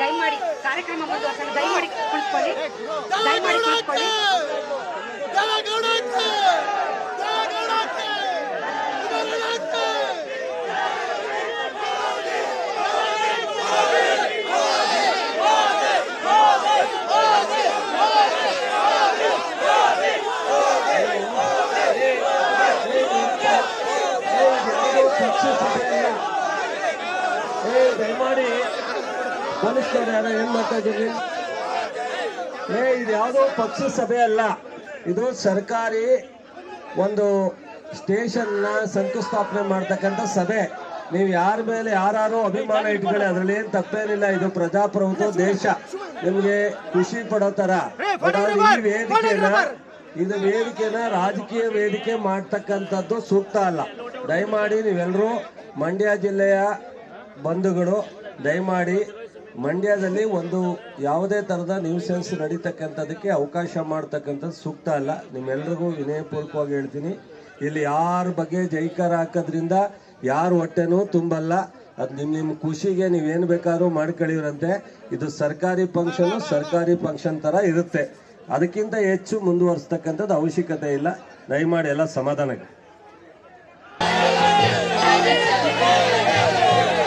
ದಯಮಾಡಿ ಕಾರ್ಯಕ್ರಮ ಮುಂದುವರ್ಸಲು ದಯಮಾಡಿ ಕುಳಿತುಕೊಳ್ಳಿ. ದಯಮಾಡಿ ಕುಳಿತುಕೊಳ್ಳಿ. ಏ ದಯಮಾಡಿ ಪೊಲೀಸ್ನವ್ರು ಯಾರೋ ಏನ್ ಮಾಡ್ತಾ ಇದ್ದೀರಿ ಏ ಇದು ಯಾವುದೋ ಪಕ್ಷ ಸಭೆ ಅಲ್ಲ. ಇದು ಸರ್ಕಾರಿ ಒಂದು ಸ್ಟೇಷನ್ನ ಶಂಕುಸ್ಥಾಪನೆ ಮಾಡ್ತಕ್ಕಂಥ ಸಭೆ. ನೀವು ಯಾರ ಮೇಲೆ ಯಾರು ಅಭಿಮಾನ ಇಟ್ಕೊಳ್ಳಿ ಅದ್ರಲ್ಲಿ ಏನ್ ತಪ್ಪೇನಿಲ್ಲ. ಇದು ಪ್ರಜಾಪ್ರಭುತ್ವ ದೇಶ. ನಿಮ್ಗೆ ಖುಷಿ ಪಡೋ ತರ ಈ ವೇದಿಕೆನ ಇದು ವೇದಿಕೆನ ರಾಜಕೀಯ ವೇದಿಕೆ ಮಾಡ್ತಕ್ಕಂಥದ್ದು ಸೂಕ್ತ ಅಲ್ಲ. ದಯಮಾಡಿ ನೀವೆಲ್ಲರೂ ಮಂಡ್ಯ ಜಿಲ್ಲೆಯ ಬಂಧುಗಳು, ದಯಮಾಡಿ ಮಂಡ್ಯದಲ್ಲಿ ಒಂದು ಯಾವುದೇ ಥರದ ನ್ಯೂಸೆನ್ಸ್ ನಡೀತಕ್ಕಂಥದಕ್ಕೆ ಅವಕಾಶ ಮಾಡ್ತಕ್ಕಂಥದ್ದು ಸೂಕ್ತ ಅಲ್ಲ. ನಿಮ್ಮೆಲ್ರಿಗೂ ವಿನಯಪೂರ್ವಕವಾಗಿ ಹೇಳ್ತೀನಿ, ಇಲ್ಲಿ ಯಾರ ಬಗ್ಗೆ ಜೈಕಾರ ಹಾಕೋದ್ರಿಂದ ಯಾರ ಹೊಟ್ಟೆನೂ ತುಂಬಲ್ಲ. ಅದು ನಿಮ್ಮ ನಿಮ್ಮ ಖುಷಿಗೆ ನೀವೇನು ಬೇಕಾದ್ರೂ ಮಾಡ್ಕೊಳ್ಳಿರಂತೆ ಇದು ಸರ್ಕಾರಿ ಫಂಕ್ಷನು ಸರ್ಕಾರಿ ಫಂಕ್ಷನ್ ಥರ ಇರುತ್ತೆ. ಅದಕ್ಕಿಂತ ಹೆಚ್ಚು ಮುಂದುವರಿಸ್ತಕ್ಕಂಥದ್ದು ಅವಶ್ಯಕತೆ ಇಲ್ಲ. ದಯಮಾಡಿ ಎಲ್ಲ ಸಮಾಧಾನಕ್ಕೆ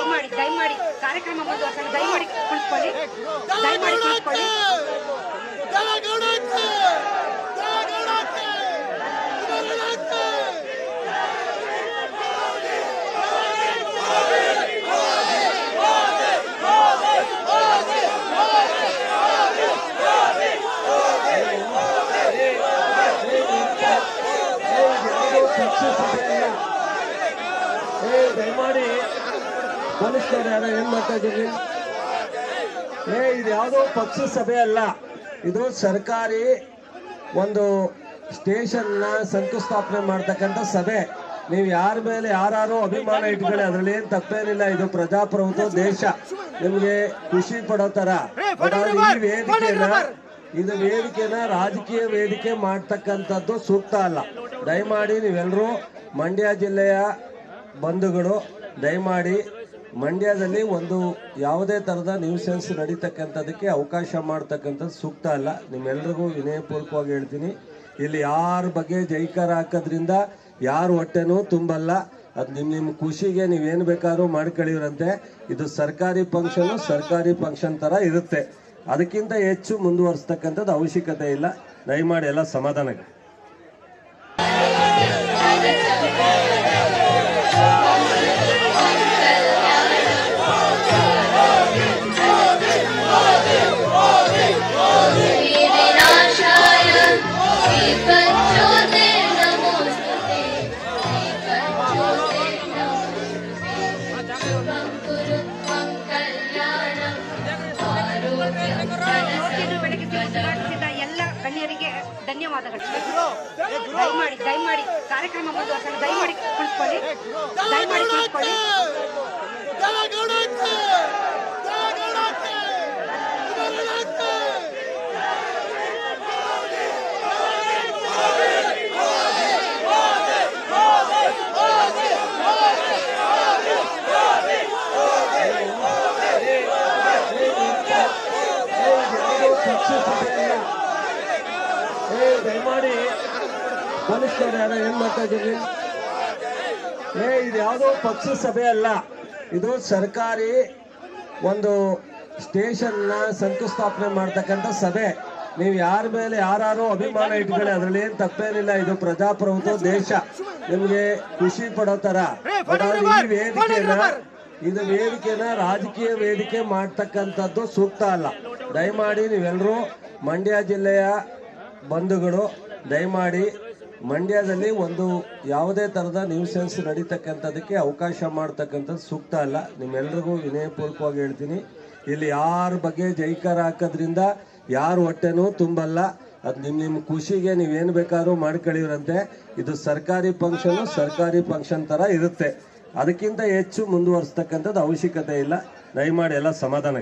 ದಯಮಾಡಿ ದಯಮಾಡಿ ಕಾರ್ಯಕ್ರಮ ಮುಂದುವರ್ಸಲು ದಯಮಾಡಿ ಕುಳಿತುಕೊಳ್ಳಿ. ದಯಮಾಡಿ ಕುಳಿತುಕೊಳ್ಳಿ. ದಯಮಾಡಿ. ಪೊಲೀಸ್ನವ್ರು ಯಾರೋ ಏನ್ ಮಾಡ್ತಾ ಇದ್ದೀರಿ? ಏ ಇದು ಯಾವುದೋ ಪಕ್ಷ ಸಭೆ ಅಲ್ಲ. ಇದು ಸರ್ಕಾರಿ ಒಂದು ಸ್ಟೇಷನ್ನ ಶಂಕುಸ್ಥಾಪನೆ ಮಾಡ್ತಕ್ಕಂಥ ಸಭೆ. ನೀವು ಯಾರ ಮೇಲೆ ಯಾರು ಅಭಿಮಾನ ಇಟ್ಕೊಳ್ಳಿ. ಅದ್ರಲ್ಲಿ ಏನ್ ತಪ್ಪೇನಿಲ್ಲ. ಇದು ಪ್ರಜಾಪ್ರಭುತ್ವ ದೇಶ. ನಿಮ್ಗೆ ಖುಷಿ ಪಡೋ ತರ. ಈ ವೇದಿಕೆನ ಇದು ವೇದಿಕೆನ ರಾಜಕೀಯ ವೇದಿಕೆ ಮಾಡ್ತಕ್ಕಂಥದ್ದು ಸೂಕ್ತ ಅಲ್ಲ. ದಯಮಾಡಿ ನೀವೆಲ್ಲರೂ ಮಂಡ್ಯ ಜಿಲ್ಲೆಯ ಬಂಧುಗಳು ದಯಮಾಡಿ ಮಂಡ್ಯದಲ್ಲಿ ಒಂದು ಯಾವುದೇ ಥರದ ನ್ಯೂಸೆನ್ಸ್ ನಡೀತಕ್ಕಂಥದ್ದಕ್ಕೆ ಅವಕಾಶ ಮಾಡ್ತಕ್ಕಂಥದ್ದು ಸೂಕ್ತ ಅಲ್ಲ. ನಿಮ್ಮೆಲ್ರಿಗೂ ವಿನಯಪೂರ್ವಕವಾಗಿ ಹೇಳ್ತೀನಿ, ಇಲ್ಲಿ ಯಾರ ಬಗ್ಗೆ ಜೈಕಾರ ಹಾಕೋದ್ರಿಂದ ಯಾರ ಹೊಟ್ಟೆನೂ ತುಂಬಲ್ಲ. ಅದು ನಿಮ್ಮ ನಿಮ್ಮ ಖುಷಿಗೆ ನೀವೇನು ಬೇಕಾದ್ರೂ ಮಾಡ್ಕೊಳ್ಳಿರಂತೆ ಇದು ಸರ್ಕಾರಿ ಫಂಕ್ಷನು ಸರ್ಕಾರಿ ಫಂಕ್ಷನ್ ಥರ ಇರುತ್ತೆ. ಅದಕ್ಕಿಂತ ಹೆಚ್ಚು ಮುಂದುವರಿಸ್ತಕ್ಕಂಥದ್ದು ಅವಶ್ಯಕತೆ ಇಲ್ಲ. ದಯಮಾಡಿ ಎಲ್ಲ ಸಮಾಧಾನಕ್ಕೆ ಧನ್ಯವಾದಗಳು. ದಯಮಾಡಿ ದಯಮಾಡಿ ಕಾರ್ಯಕ್ರಮ ಮುಂದುವರ್ಸಲು ದಯಮಾಡಿ ಕುಳಿತುಕೊಳ್ಳಿ. ದಯಮಾಡಿ ಕುಳಿತುಕೊಳ್ಳಿ. ಪೊಲೀಸ್ನವ್ರು ಯಾರ ಏನ್ ಮಾಡ್ತಾ ಇದ್ದೀರಿ ಏ ಇದು ಯಾವುದೋ ಪಕ್ಷ ಸಭೆ ಅಲ್ಲ. ಇದು ಸರ್ಕಾರಿ ಒಂದು ಸ್ಟೇಷನ್ನ ಶಂಕುಸ್ಥಾಪನೆ ಮಾಡ್ತಕ್ಕಂಥ ಸಭೆ. ನೀವು ಯಾರ ಮೇಲೆ ಯಾರು ಅಭಿಮಾನ ಇಟ್ಕೊಳ್ಳಿ ಅದ್ರಲ್ಲಿ ಏನ್ ತಪ್ಪೇನಿಲ್ಲ. ಇದು ಪ್ರಜಾಪ್ರಭುತ್ವ ದೇಶ. ನಿಮ್ಗೆ ಖುಷಿ ಪಡೋ ತರ ಈ ವೇದಿಕೆನ ಇದು ವೇದಿಕೆನ ರಾಜಕೀಯ ವೇದಿಕೆ ಮಾಡ್ತಕ್ಕಂಥದ್ದು ಸೂಕ್ತ ಅಲ್ಲ. ದಯಮಾಡಿ ನೀವೆಲ್ಲರೂ ಮಂಡ್ಯ ಜಿಲ್ಲೆಯ ಬಂಧುಗಳು ದಯಮಾಡಿ ಮಂಡ್ಯದಲ್ಲಿ ಒಂದು ಯಾವುದೇ ಥರದ ನ್ಯೂಸೆನ್ಸ್ ನಡೀತಕ್ಕಂಥದಕ್ಕೆ ಅವಕಾಶ ಮಾಡ್ತಕ್ಕಂಥದ್ದು ಸೂಕ್ತ ಅಲ್ಲ. ನಿಮ್ಮೆಲ್ಲರಿಗೂ ವಿನಯಪೂರ್ವಕವಾಗಿ ಹೇಳ್ತೀನಿ, ಇಲ್ಲಿ ಯಾರ ಬಗ್ಗೆ ಜೈಕಾರ ಹಾಕೋದ್ರಿಂದ ಯಾರ ಹೊಟ್ಟೆನೂ ತುಂಬಲ್ಲ. ಅದು ನಿಮ್ಮ ನಿಮ್ಮ ಖುಷಿಗೆ ನೀವೇನು ಬೇಕಾದ್ರೂ ಮಾಡ್ಕೊಳ್ಳಿವ್ರಂತೆ ಇದು ಸರ್ಕಾರಿ ಫಂಕ್ಷನು ಸರ್ಕಾರಿ ಫಂಕ್ಷನ್ ಥರ ಇರುತ್ತೆ. ಅದಕ್ಕಿಂತ ಹೆಚ್ಚು ಮುಂದುವರಿಸ್ತಕ್ಕಂಥದ್ದು ಅವಶ್ಯಕತೆ ಇಲ್ಲ. ದಯಮಾಡಿ ಎಲ್ಲ ಸಮಾಧಾನ